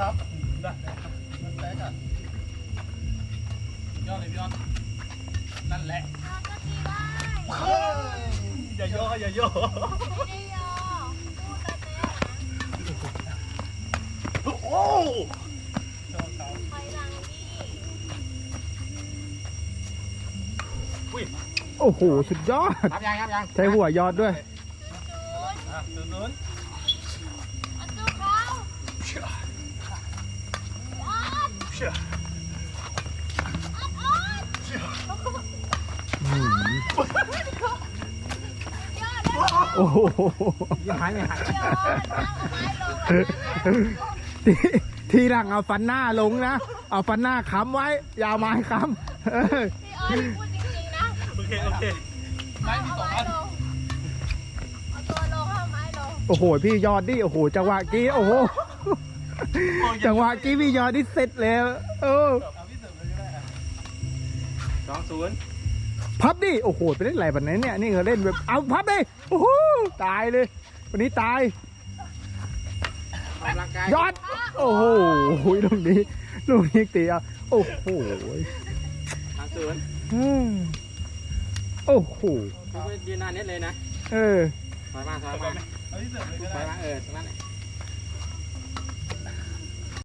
ครับได้มันแตกอะยอดเลยพี่ยอดนั่นแหละเราก็ตีได้เฮ้ยอย่าย่ออย่าย่อไม่ได้ยอพูดแต่เต้นะโอ้ถอยหลังพี่โอ้โห สุดยอด ครับยังครับยังใช้หัวยอดด้วย จุดจุด อะศูนย์ศูนย์อัน โอ้โหยังหายไม่หายยอดนั่งเอาไม้ลงเลยนะทีทีหลังเอาฟันหน้าลงนะ เอาฟันหน้าค้ำไว้ อยาวไม้ค้ำเออพี่ออพูดจริงๆนะโอเคโอเคไม้มีสองอันลงเอาตัวลงเอาไม้ลงโอ้โห พี่ยอดดิ โอ้โห จังหวะกี้ โอ้โห จังหวะกี้พี่ยอดที่เสร็จแล้วเออเอาพี่เสริมเลยก็ได้อะสองศูนย์พับดิโอ้โหไปเล่นอะไรแบบนี้เนี่ยนี่เขาเล่นแบบเอาพับดิโอ้โหตายเลย วันนี้ตายออกกำลังกายยอด โอ้โหลูกนี้ลูกนี้ตีอะโอ้โหสามศูนย์เออโอ้โหเขาก็ยืนหน้าเน็ตเลยนะเออถอยมาถอยมาเอาพี่เสริมเลยก็ถได้อยมาเออตรงนั้นแหละ